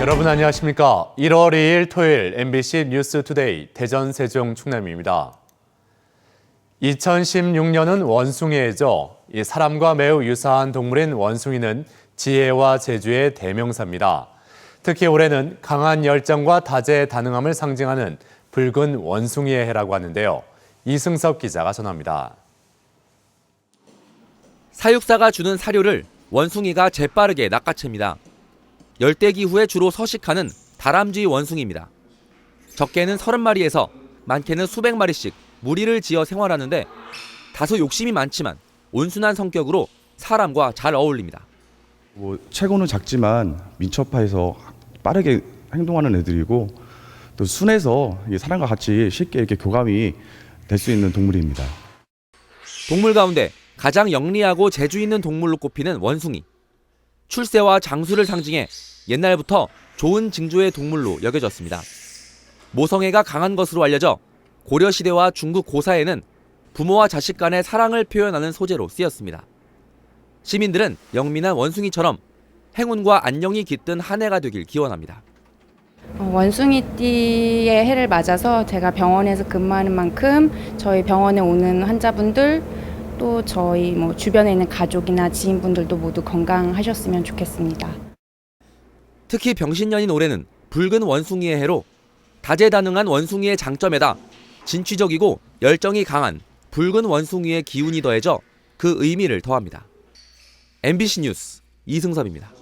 여러분 안녕하십니까? 1월 2일 토요일 MBC 뉴스 투데이 대전 세종 충남입니다. 2016년은 원숭이해죠. 이 사람과 매우 유사한 동물인 원숭이는 지혜와 재주의 대명사입니다. 특히 올해는 강한 열정과 다재다능함을 상징하는 붉은 원숭이의 해라고 하는데요. 이승섭 기자가 전합니다. 사육사가 주는 사료를 원숭이가 재빠르게 낚아챕니다. 열대기후에 주로 서식하는 다람쥐 원숭이입니다. 적게는 30마리에서 많게는 수백 마리씩 무리를 지어 생활하는데 다소 욕심이 많지만 온순한 성격으로 사람과 잘 어울립니다. 뭐 체구는 작지만 민첩해서 빠르게 행동하는 애들이고 또 순해서 사람과 같이 쉽게 이렇게 교감이 될 수 있는 동물입니다. 동물 가운데 가장 영리하고 재주 있는 동물로 꼽히는 원숭이. 출세와 장수를 상징해 옛날부터 좋은 징조의 동물로 여겨졌습니다. 모성애가 강한 것으로 알려져 고려 시대와 중국 고사에는 부모와 자식 간의 사랑을 표현하는 소재로 쓰였습니다. 시민들은 영민한 원숭이처럼 행운과 안녕이 깃든 한 해가 되길 기원합니다. 어, 원숭이띠의 해를 맞아서 제가 병원에서 근무하는 만큼 저희 병원에 오는 환자분들 또 저희 뭐 주변에 있는 가족이나 지인분들도 모두 건강하셨으면 좋겠습니다. 특히 병신년인 올해는 붉은 원숭이의 해로 다재다능한 원숭이의 장점에다 진취적이고 열정이 강한 붉은 원숭이의 기운이 더해져 그 의미를 더합니다. MBC 뉴스 이승섭입니다.